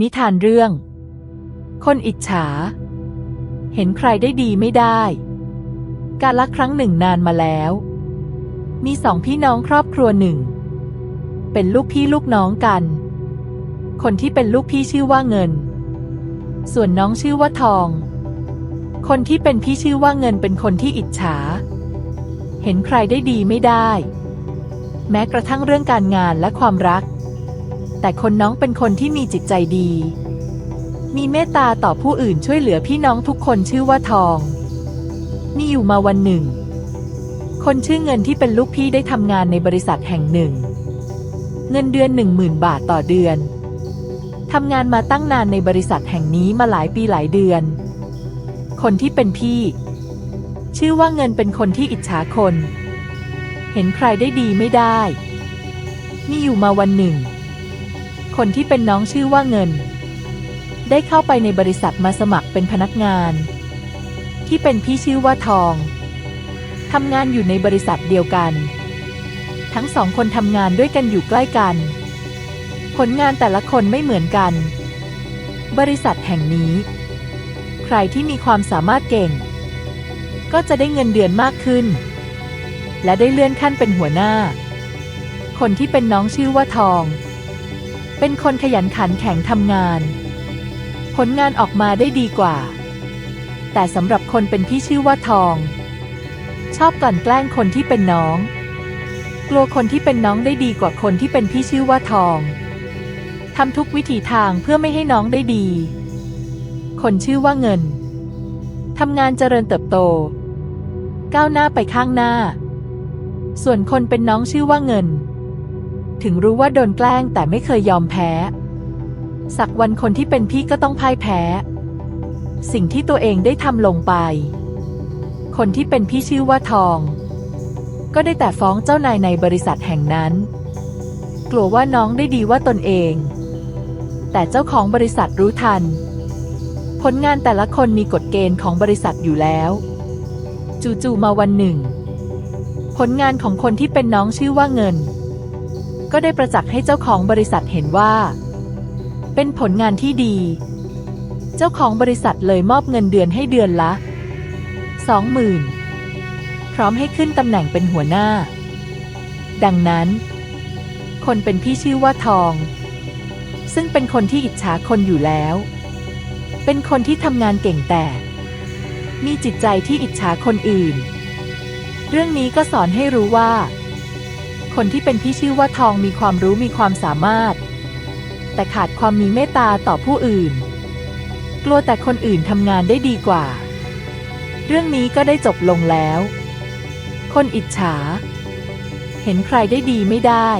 นิทานเรื่อง คนอิจฉา เห็นใครได้ดีไม่ได้ การละครั้งหนึ่งนานมาแล้ว มีสองพี่น้องครอบครัวหนึ่ง เป็นลูกพี่ลูกน้องกัน คนที่เป็นลูกพี่ชื่อว่าเงิน ส่วนน้องชื่อว่าทอง คนที่เป็นพี่ชื่อว่าเงินเป็นคนที่อิจฉา เห็นใครได้ดีไม่ได้ แม้กระทั่งเรื่องการงานและความรัก แต่คนน้องเป็นคนที่มีจิตใจดี มีเมตตาต่อผู้อื่นช่วยเหลือพี่น้องทุกคนชื่อว่าทองมีอยู่มาวันหนึ่ง คนชื่อเงินที่เป็นลูกพี่ได้ทำงานในบริษัทแห่งหนึ่ง เงินเดือนหนึ่งหมื่นบาทต่อเดือนทำงานมาตั้งนานในบริษัทแห่งนี้มาหลายปีหลายเดือน คนที่เป็นพี่ ชื่อว่าเงินเป็นคนที่อิจฉาคน เห็นใครได้ดีไม่ได้มีอยู่มาวันหนึ่ง คนที่เป็นน้องชื่อว่าเงิน ได้เข้าไปในบริษัทมาสมัครเป็นพนักงาน ที่เป็นพี่ชื่อว่าทองทำงานอยู่ในบริษัทเดียวกัน ทั้งสองคนทำงานด้วยกันอยู่ใกล้กัน ผลงานแต่ละคนไม่เหมือนกัน บริษัทแห่งนี้ ใครที่มีความสามารถเก่ง ก็จะได้เงินเดือนมากขึ้น และได้เลื่อนขั้นเป็นหัวหน้า คนที่เป็นน้องชื่อว่าทอง เป็นคนขยันขันแข็งทำงาน ผลงานออกมาได้ดีกว่า แต่สำหรับคนเป็นพี่ชื่อว่าทอง ชอบกลั่นแกล้งคนที่เป็นน้อง กลัวคนที่เป็นน้องได้ดีกว่าคนที่เป็นพี่ชื่อว่าทองทำทุกวิถีทางเพื่อไม่ให้น้องได้ดี คนชื่อว่าเงินทำงานเจริญเติบโต ก้าวหน้าไปข้างหน้า ส่วนคนเป็นน้องชื่อว่าเงิน ถึงรู้ว่าโดนแกล้งแต่ไม่เคยยอมแพ้ สักวันคนที่เป็นพี่ก็ต้องพ่ายแพ้ สิ่งที่ตัวเองได้ทำลงไป คนที่เป็นพี่ชื่อว่าทอง ก็ได้แต่ฟ้องเจ้านายในบริษัทแห่งนั้น กลัวว่าน้องได้ดีว่าตนเอง แต่เจ้าของบริษัทรู้ทัน ผลงานแต่ละคนมีกฎเกณฑ์ของบริษัทอยู่แล้ว จู่ๆมาวันหนึ่ง ผลงานของคนที่เป็นน้องชื่อว่าเงิน ก็ได้ประจักษ์ให้เจ้าของบริษัทเห็นว่า เป็นผลงานที่ดี เจ้าของบริษัทเลยมอบเงินเดือนให้เดือนละสองหมื่นพร้อมให้ขึ้นตำแหน่งเป็นหัวหน้า ดังนั้น คนเป็นพี่ชื่อว่าทอง ซึ่งเป็นคนที่อิจฉาคนอยู่แล้ว เป็นคนที่ทำงานเก่งแต่ มีจิตใจที่อิจฉาคนอื่น เรื่องนี้ก็สอนให้รู้ว่า คนที่เป็นพี่ชื่อว่าทองมีความรู้มีความสามารถ แต่ขาดความมีเมตตาต่อผู้อื่น กลัวแต่คนอื่นทำงานได้ดีกว่า เรื่องนี้ก็ได้จบลงแล้ว คนอิจฉา เห็นใครได้ดีไม่ได้